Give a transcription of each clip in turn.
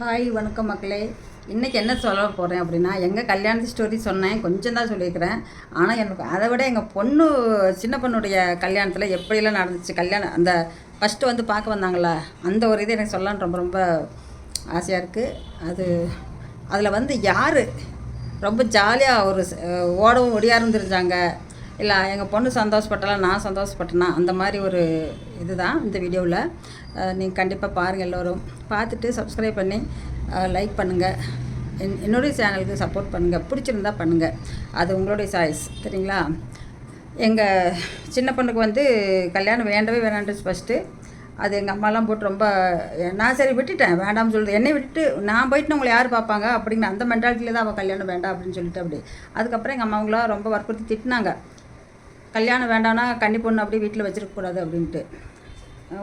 Hi வணக்கம் மக்களே. இன்றைக்கி என்ன சொல்ல போகிறேன் அப்படின்னா எங்கள் கல்யாணத்து ஸ்டோரி சொன்னேன் கொஞ்சம் தான் சொல்லியிருக்கிறேன். ஆனால் எனக்கு அதை விட எங்கள் பொண்ணு சின்ன பொண்ணுடைய கல்யாணத்தில் எப்படியெல்லாம் நடந்துச்சு கல்யாணம் அந்த ஃபஸ்ட்டு வந்து பார்க்க வந்தாங்களா அந்த ஒரு இது எனக்கு சொல்லலான்னு ரொம்ப ரொம்ப ஆசையாக இருக்குது அது அதில் வந்து யார்? ரொம்ப ஜாலியாக ஒரு ஓடவும் ஒடியாரும் தெரிஞ்சாங்க இல்லை எங்கள் பொண்ணு சந்தோஷப்பட்டாலும் நான் சந்தோஷப்பட்டேனா? அந்த மாதிரி ஒரு இதுதான் இந்த வீடியோவில் நீங்கள் கண்டிப்பாக பாருங்கள் எல்லோரும். பார்த்துட்டு சப்ஸ்கிரைப் பண்ணி லைக் பண்ணுங்கள் என் என்னுடைய சேனலுக்கு சப்போர்ட் பண்ணுங்கள் பிடிச்சிருந்தா பண்ணுங்கள் அது உங்களுடைய சாய்ஸ் சரிங்களா? எங்கள் சின்ன பொண்ணுக்கு வந்து கல்யாணம் வேண்டவே வேணான்ட்டு ஃபஸ்ட்டு அது எங்கள் அம்மாலாம் போட்டு ரொம்ப நான் சரி விட்டுட்டேன். வேண்டாம்னு சொல்லுது என்னை விட்டுட்டு நான் போயிட்டு உங்களை யார் பார்ப்பாங்க? அப்படிங்கிற அந்த மென்டாலிட்டியில் தான் அவள் கல்யாணம் வேண்டாம் அப்படின்னு சொல்லிட்டு அப்படி. அதுக்கப்புறம் எங்கள் அம்மாவங்களாம் ரொம்ப வற்புறுத்தி திட்டினாங்க. கல்யாணம் வேண்டாம்னா கன்னி பொண்ணு அப்படியே வீட்டில் வச்சிருக்கக்கூடாது அப்படின்ட்டு.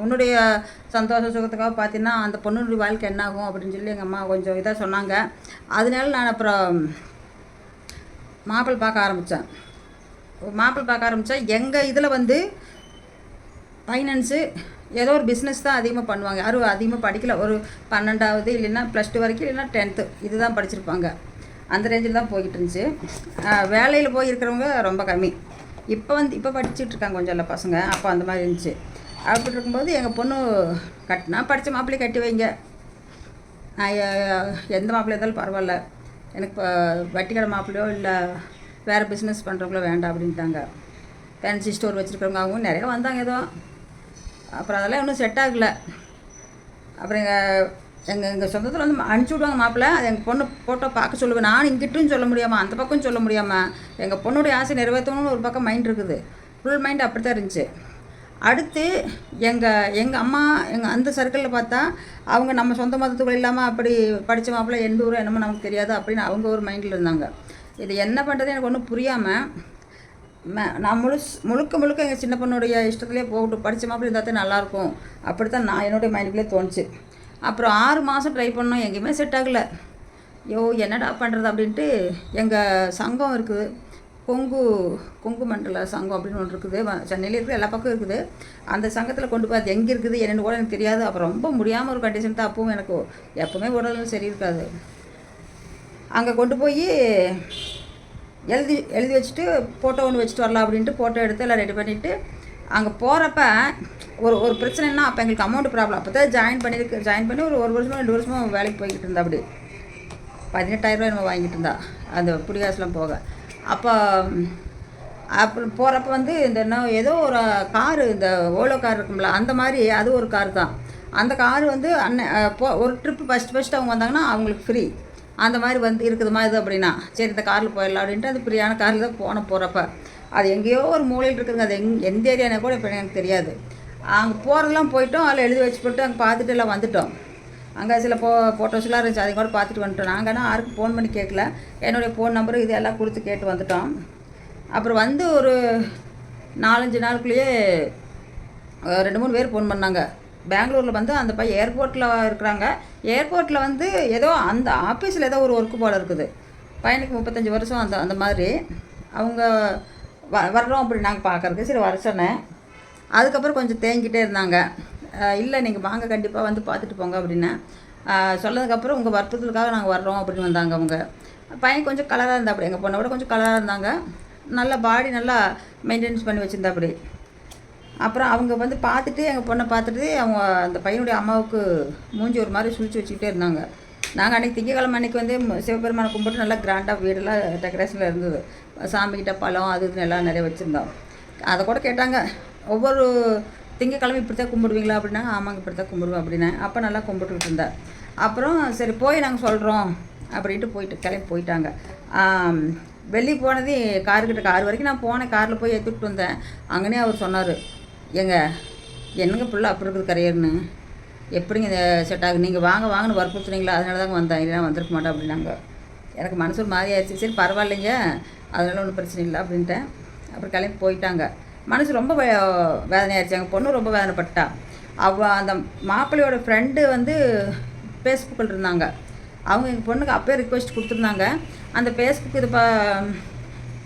உன்னுடைய சந்தோஷ சுகத்துக்காக பார்த்தீங்கன்னா அந்த பொண்ணுடைய வாழ்க்கை என்ன ஆகும் அப்படின்னு சொல்லி எங்கள் அம்மா கொஞ்சம் இதாக சொன்னாங்க. அதனால நான் அப்புறம் மாப்பிள் பார்க்க ஆரம்பித்தேன் மாப்பிள் பார்க்க ஆரம்பித்தேன் எங்கள் இதில் வந்து ஃபைனான்ஸு ஏதோ ஒரு பிஸ்னஸ் தான் அதிகமாக பண்ணுவாங்க. யாரும் அதிகமாக படிக்கல. ஒரு பன்னெண்டாவது இல்லைன்னா ப்ளஸ் டூ வரைக்கும் இல்லைன்னா டென்த்து இதுதான் படிச்சிருப்பாங்க. அந்த ரேஞ்சில் தான் போய்கிட்டு இருந்துச்சு. வேலையில் போய் இருக்கிறவங்க ரொம்ப கம்மி. இப்போ வந்து இப்போ படிச்சுட்ருக்காங்க கொஞ்சம் இல்லை பசங்க. அப்போ அந்த மாதிரி இருந்துச்சு. அப்படி இருக்கும்போது எங்கள் பொண்ணு கட்டினா படித்த மாப்பிள்ளையை கட்டி வைங்க. நான் எந்த மாப்பிள்ளை இருந்தாலும் பரவாயில்ல. எனக்கு இப்போ வட்டிக்கடை மாப்பிள்ளையோ இல்லை வேறு பிஸ்னஸ் பண்ணுறவங்களோ வேண்டாம் அப்படின்ட்டாங்க. ஃபேன்சி ஸ்டோர் வச்சுருக்கிறவங்க அவங்க நிறைய வந்தாங்க ஏதோ. அப்புறம் அதெல்லாம் ஒன்றும் செட் ஆகலை. அப்புறம் எங்கள் எங்கள் எங்கள் சொந்தத்தில் வந்து அனுப்பிச்சி விடுவாங்க மாப்பிள்ளை. அது எங்கள் பொண்ணு ஃபோட்டோ பார்க்க சொல்லுவேன் நான் இங்கிட்டும் சொல்ல முடியாமல் அந்த பக்கம் சொல்ல முடியாமல் எங்கள் பொண்ணுடைய ஆசை நிறைவேற்றணும்னு ஒரு பக்கம் மைண்ட் இருக்குது. ஃபுல் மைண்ட் அப்படி தான் இருந்துச்சு. அடுத்து எங்கள் எங்கள் அம்மா எங்கள் அந்த சர்க்கிளில் பார்த்தா அவங்க நம்ம சொந்த மதத்துக்குள்ள இல்லாமல் அப்படி படித்த மாப்பிள்ள எந்த ஊரும் என்னமோ நமக்கு தெரியாது அப்படின்னு அவங்க ஒரு மைண்டில் இருந்தாங்க. இது என்ன பண்ணுறது எனக்கு ஒன்றும் புரியாமல் நான் முழு முழுக்க முழுக்க எங்கள் சின்ன பொண்ணுடைய இஷ்டத்துலேயே போகட்டும். படித்த மாப்பிள்ளை இருந்தால் தான் நல்லாயிருக்கும். அப்படி தான் நான் என்னுடைய மைண்டுக்குள்ளே தோணுச்சு. அப்புறம் ஆறு மாதம் ட்ரை பண்ணோம். எங்கேயுமே செட் ஆகலை. ஐயோ என்னடா பண்ணுறது அப்படின்ட்டு எங்கள் சங்கம் இருக்குது. கொங்கு கொங்கு மண்டல சங்கம் அப்படின்னு ஒன்று இருக்குது. வ- இருக்குது எல்லா பக்கம் இருக்குது. அந்த சங்கத்தில் கொண்டு போய் அது எங்கே இருக்குது என்னென்னு கூட எனக்கு தெரியாது. அப்போ ரொம்ப முடியாமல் ஒரு கண்டிஷன் தான் அப்பவும் எனக்கு. எப்போவுமே உடலும் சரி இருக்காது அங்கே கொண்டு போய் எழுதி எழுதி வச்சுட்டு ஃபோட்டோ ஒன்று வச்சுட்டு வரலாம் அப்படின்ட்டு ஃபோட்டோ எடுத்து எல்லாம் ரெடி பண்ணிவிட்டு அங்கே போகிறப்ப ஒரு ஒரு பிரச்சனைனா அப்போ எங்களுக்கு அமௌண்ட் ப்ராப்ளம் அப்போ தான் ஜாயின் பண்ணியிருக்கு ஜாயின் பண்ணி ஒரு ஒரு வருஷமோ ரெண்டு வருஷமோ வேலைக்கு போய்கிட்டு இருந்தா அப்படி. பதினெட்டாயிரரூவா நம்ம வாங்கிட்டு இருந்தா. அந்த புடிகாசுலாம் போக. அப்போ அப்புறம் போகிறப்ப வந்து இந்த என்ன ஏதோ ஒரு காரு இந்த ஓலோ கார் இருக்கும்ல அந்த மாதிரி அது ஒரு கார் தான். அந்த கார் வந்து அண்ணன் போ ஒரு ட்ரிப்பு ஃபஸ்ட்டு ஃபஸ்ட்டு அவங்க வந்தாங்கன்னா அவங்களுக்கு ஃப்ரீ அந்த மாதிரி வந்து இருக்குதுமா இது அப்படின்னா. சரி இந்த காரில் போயிடலாம் அப்படின்ட்டு அது ஃப்ரீயான காரில் தான் போன போகிறப்ப அது எங்கேயோ ஒரு மூலையில் இருக்குதுங்க. அது எங் எந்த ஏரியானே கூட இப்போ எனக்கு தெரியாது. அங்கே போகிறதெல்லாம் போயிட்டோம் அதில் எழுதி வச்சு போட்டு அங்கே பார்த்துட்டு எல்லாம் வந்துட்டோம். அங்கே சில போ ஃபோட்டோஸ்லாம் இருந்துச்சு. அதை கூட பார்த்துட்டு வந்துட்டோம். நாங்கள் ஆனால் யாருக்கும் ஃபோன் பண்ணி கேட்கல என்னுடைய ஃபோன் நம்பரு இதெல்லாம் கொடுத்து கேட்டு வந்துட்டோம். அப்புறம் வந்து ஒரு நாலஞ்சு நாளுக்குள்ளேயே ரெண்டு மூணு பேர் ஃபோன் பண்ணாங்க. பெங்களூரில் வந்து அந்த பையன் ஏர்போர்ட்டில் இருக்கிறாங்க. ஏர்போர்ட்டில் வந்து ஏதோ அந்த ஆஃபீஸில் ஏதோ ஒரு ஒர்க்கு போல் இருக்குது. பையனுக்கு முப்பத்தஞ்சு வருஷம் அந்த அந்த மாதிரி. அவங்க வ வர்றோம் அப்படி நாங்கள் பார்க்குறதுக்கு. சரி வர சொன்னேன். அதுக்கப்புறம் கொஞ்சம் தேங்கிட்டே இருந்தாங்க. இல்லை நீங்கள் வாங்க கண்டிப்பாக வந்து பார்த்துட்டு போங்க அப்படின்னா. சொன்னதுக்கப்புறம் உங்கள் வற்புறுத்தலுக்காக நாங்கள் வர்றோம் அப்படின்னு வந்தாங்க அவங்க. பையன் கொஞ்சம் கலராக இருந்தா அப்படி எங்கள் பொண்ணை விட கொஞ்சம் கலராக இருந்தாங்க. நல்ல பாடி நல்லா மெயின்டெனன்ஸ் பண்ணி வச்சுருந்தா அப்படி அப்புறம் அவங்க வந்து பார்த்துட்டு எங்கள் பொண்ணை பார்த்துட்டு அவங்க அந்த பையனுடைய அம்மாவுக்கு மூஞ்சி ஒரு மாதிரி சுழிச்சு வச்சுக்கிட்டே இருந்தாங்க. நாங்கள் அன்றைக்கி திங்கக்கிழமை அன்றைக்கி வந்து சிவபெருமானை கும்பிட்டு நல்லா கிராண்டாக வீடெல்லாம் டெக்கரேஷனில் இருந்தது. சாமிக்கிட்ட பழம் அது இதுன்னு எல்லாம் நிறைய வச்சுருந்தோம். அதை கூட கேட்டாங்க. ஒவ்வொரு திங்கக்கிழமை இப்படி தான் கும்பிடுவீங்களா அப்படின்னா ஆமாங்க இப்படி தான் கும்பிடுவேன் அப்படின்னேன். அப்போ நல்லா கும்பிட்டுக்கிட்டு இருந்தேன். அப்புறம் சரி போய் நாங்கள் சொல்கிறோம் அப்படின்ட்டு போயிட்டு கிளம்பி போயிட்டாங்க. வெளியே போனது காருக்கிட்ட கார் வரைக்கும் நான் போனேன். காரில் போய் ஏற்றுட்டு வந்தேன். அங்கனே அவர் சொன்னார் ஏங்க என்னங்க பிள்ளை அப்படி இருக்குது கரையர்னு? எப்படிங்க இந்த செட் ஆகுது? நீங்கள் வாங்க வாங்கன்னு வற்புறுத்துனீங்களா அதனால தாங்க வந்தேன். இல்லைனா வந்திருக்க மாட்டேன் அப்படின்னாங்க. எனக்கு மனசு ஒரு மாதிரி ஆயிடுச்சு. சரி பரவாயில்லைங்க. அதனால ஒன்றும் பிரச்சனை இல்லை அப்படின்ட்டேன். அப்புறம் கிளம்பி போயிட்டாங்க. மனசு ரொம்ப வே வேதனையாயிருச்சு. எங்கள் பொண்ணு ரொம்ப வேதனைப்பட்டா. அவ அந்த மாப்பிள்ளையோட ஃப்ரெண்டு வந்து ஃபேஸ்புக்கில் இருந்தாங்க. அவங்க எங்கள் பொண்ணுக்கு அப்போயே ரிக்வெஸ்ட் கொடுத்துருந்தாங்க. அந்த ஃபேஸ்புக் இது பா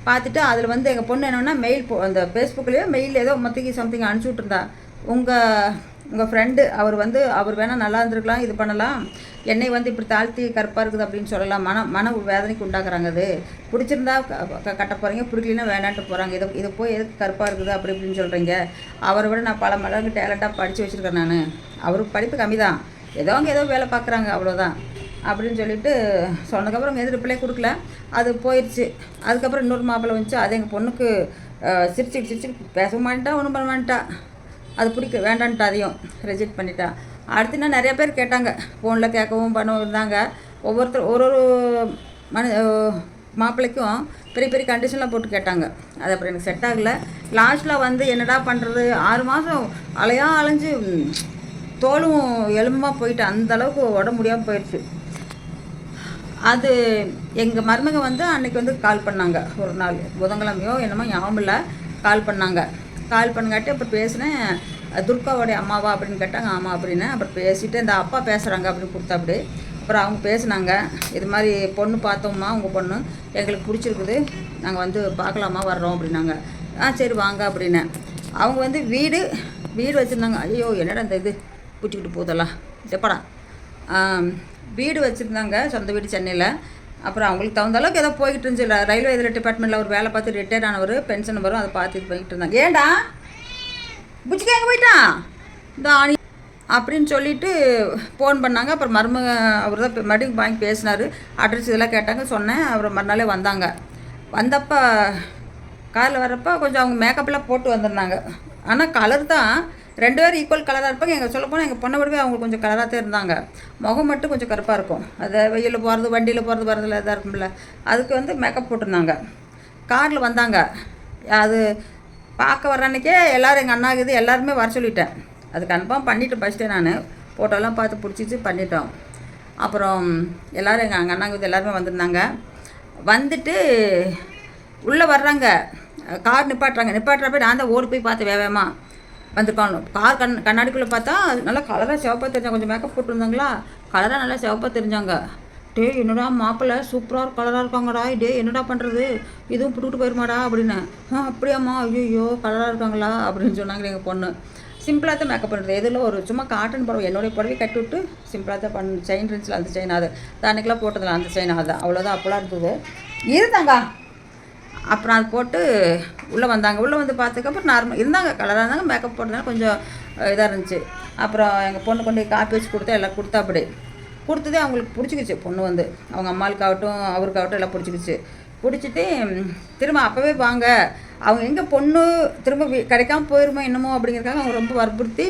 பார்த்துட்டு அதில் வந்து எங்கள் பொண்ணு என்னென்னா மெயில் போ அந்த ஃபேஸ்புக்லேயே மெயில் ஏதோ மத்திக்கு சம்திங் அனுப்பிச்சி விட்ருந்தா உங்கள் உங்கள் ஃப்ரெண்டு அவர் வந்து அவர் வேணால் நல்லா இருந்திருக்கலாம் இது பண்ணலாம். என்னை வந்து இப்படி தாழ்த்தி கருப்பாக இருக்குது அப்படின்னு சொல்லலாம். மன மன வேதனைக்கு உண்டாக்குறாங்க அது. பிடிச்சிருந்தா க- கட்ட போகிறீங்க பிடிக்கலனா வேண்டான்ட்டு போகிறாங்க இதை இதை போய் எதுக்கு கருப்பாக இருக்குது அப்படி இப்படின்னு சொல்கிறீங்க அவரை விட நான் பல மடங்கு டேலண்ட்டாக படித்து வச்சுருக்கேன் நான். அவருக்கு படிப்பு கம்மி தான் ஏதோ அங்கே ஏதோ வேலை பார்க்குறாங்க அவ்வளோதான் அப்படின்னு சொல்லிட்டு சொன்னதுக்கப்புறம் எது ரிப்ளை கொடுக்கல. அது போயிடுச்சு அதுக்கப்புறம் இன்னொரு மாப்பிள்ளை வந்துச்சு. அது எங்கள் பொண்ணுக்கு சிரிச்சு சிரிச்சு பேச மாட்டேன் ஒன்றும் பண்ண மாட்டேன் அது பிடிக்க வேண்டான்ட்டு அதையும் ரிஜெக்ட் பண்ணிட்டா. அடுத்து நான் நிறைய பேர் கேட்டாங்க. ஃபோனில் கேட்கவும் பண்ணவும் இருந்தாங்க. ஒவ்வொருத்தர் ஒரு ஒரு மனு மாப்பிள்ளைக்கும் பெரிய பெரிய கண்டிஷன்லாம் போட்டு கேட்டாங்க. அது அப்புறம் எனக்கு செட் ஆகலை. லாஸ்ட்டில் வந்து என்னடா பண்ணுறது ஆறு மாதம் அலையாக அலைஞ்சு தோலும் எலும்பாக போயிட்டு அந்த அளவுக்கு உடம்பு முடியாமல் போயிடுச்சு அது எங்கள் மருமக வந்து அன்றைக்கி வந்து கால் பண்ணாங்க. ஒரு நாள் புதன்கிழமையோ என்னமோ ஞாபகம் இல்லை. கால் பண்ணாங்க. கால் பண்ணங்காட்டி அப்புறம் பேசினேன். துர்காவோடைய அம்மாவா? அப்படின்னு கேட்டாங்க ஆமாம் அப்படின்னு. அப்புறம் பேசிட்டு இந்த அப்பா பேசுகிறாங்க அப்படின்னு கொடுத்தாப்படி. அப்புறம் அவங்க பேசினாங்க. இது மாதிரி பொண்ணு பார்த்தோம்மா உங்கள் பொண்ணு. எங்களுக்கு பிடிச்சிருக்குது. நாங்கள் வந்து பார்க்கலாமா? வர்றோம் அப்படின்னாங்க. ஆ சரி வாங்க அப்படின்னேன் அவங்க வந்து வீடு வீடு வச்சுருந்தாங்க. ஐயோ என்னடா இந்த இது? பிடிச்சிக்கிட்டு போதெல்லாம். எப்படா வீடு வச்சுருந்தாங்க சொந்த வீடு சென்னையில். அப்புறம் அவங்களுக்கு தகுந்த அளவுக்கு ஏதோ போய்கிட்டு இருந்துச்சு. ரயில்வே இதில் டிபார்ட்மெண்ட்டில் ஒரு வேலை பார்த்து ரிட்டையர் ஆனவர் பென்ஷன் வரும் அதை பார்த்து போய்கிட்டு இருந்தாங்க. ஏண்டா? புச்சிக்கு எங்கே போயிட்டான் இந்த ஆணி அப்படின்னு சொல்லிட்டு ஃபோன் பண்ணாங்க. அப்புறம் மருமக அவர் தான் மறுபடியும் வாங்கி பேசினார். அட்ரஸ் இதெல்லாம் கேட்டாங்க சொன்னேன். அப்புறம் மறுநாளே வந்தாங்க. வந்தப்போ காரில் வரப்போ கொஞ்சம் அவங்க மேக்கப்லாம் போட்டு வந்திருந்தாங்க. ஆனால் கலர் தான். ரெண்டு பேரும் ஈக்குவல் கலராக இருப்பாங்க. எங்கள் சொல்ல போனால் எங்கள் பொண்ணை விடவே அவங்க கொஞ்சம் கலராக தான் இருந்தாங்க. முகம் மட்டும் கொஞ்சம் கருப்பாக இருக்கும். அதை வெயிலில் போகிறது வண்டியில் போகிறது வரதுல இதாக இருக்கும்ல. அதுக்கு வந்து மேக்கப் போட்டிருந்தாங்க. காரில் வந்தாங்க. அது பார்க்க வர அன்னைக்கே எல்லோரும் எங்கள் அண்ணா இது எல்லாருமே வர சொல்லிட்டேன். அது கன்ஃபார்ம் பண்ணிவிட்டேன் ஃபஸ்ட்டே நான். ஃபோட்டோலாம் பார்த்து பிடிச்சிச்சு பண்ணிட்டோம். அப்புறம் எல்லோரும் எங்கள் எங்கள் அண்ணாங்க இது எல்லாருமே வந்திருந்தாங்க. வந்துட்டு உள்ளே வர்றாங்க. கார் நிப்பாட்டுறாங்க. நிப்பாட்டுறப்ப நான் தான் ஓடி போய் பார்த்தேன் வேகமா வந்திருக்காங்க கார் கண் கண்ணாடிக்குள்ளே பார்த்தா நல்லா கலராக சிவப்பாக தெரிஞ்சாங்க. கொஞ்சம் மேக்கப் போட்டிருந்தாங்களா? கலராக நல்லா சிவப்பாக தெரிஞ்சாங்க. டேய் என்னடா மாப்பிள்ளை சூப்பராக கலராக இருக்காங்கடா. டேய் என்னடா பண்ணுறது இதுவும் புட்டுக்கிட்டு போயிருமாடா அப்படின்னு. ஆ அப்படியாம்மா? ஐயோ கலராக இருக்காங்களா அப்படின்னு சொன்னாங்க எங்கள் பொண்ணு. சிம்பிளாக தான் மேக்கப் பண்ணுறது எதில் ஒரு சும்மா காட்டன் புடவை என்னுடைய புடவை கட்டி விட்டு சிம்பிளாக தான் பண்ண செயின் இருந்துச்சுல அந்த செயின் அது. அன்னைக்கெல்லாம் போட்டதில்ல அந்த செயின் அது. அவ்வளோதான் அப்போலாம் இருந்தது. இருந்தாங்க. அப்புறம் அது போட்டு உள்ளே வந்தாங்க. உள்ளே வந்து பார்த்ததுக்கப்புறம் நார்மல் இருந்தாங்க. கலராக இருந்தாங்க. மேக்கப் போட்டதுனால கொஞ்சம் இதாக இருந்துச்சு. அப்புறம் எங்கள் பொண்ணு கொண்டு போய் காப்பி வச்சு கொடுத்தா எல்லாம் கொடுத்தா அப்படி கொடுத்ததே அவங்களுக்கு பிடிச்சிக்கிச்சு. பொண்ணு வந்து. அவங்க அம்மாளுக்காகட்டும் அவருக்காகட்டும் எல்லாம் பிடிச்சிக்கிச்சு. பிடிச்சிட்டு திரும்ப அப்போவே வாங்க. அவங்க எங்கே பொண்ணு திரும்ப கிடைக்காம போயிருமோ என்னமோ அப்படிங்கிறதுக்காக அவங்க ரொம்ப வற்புறுத்தி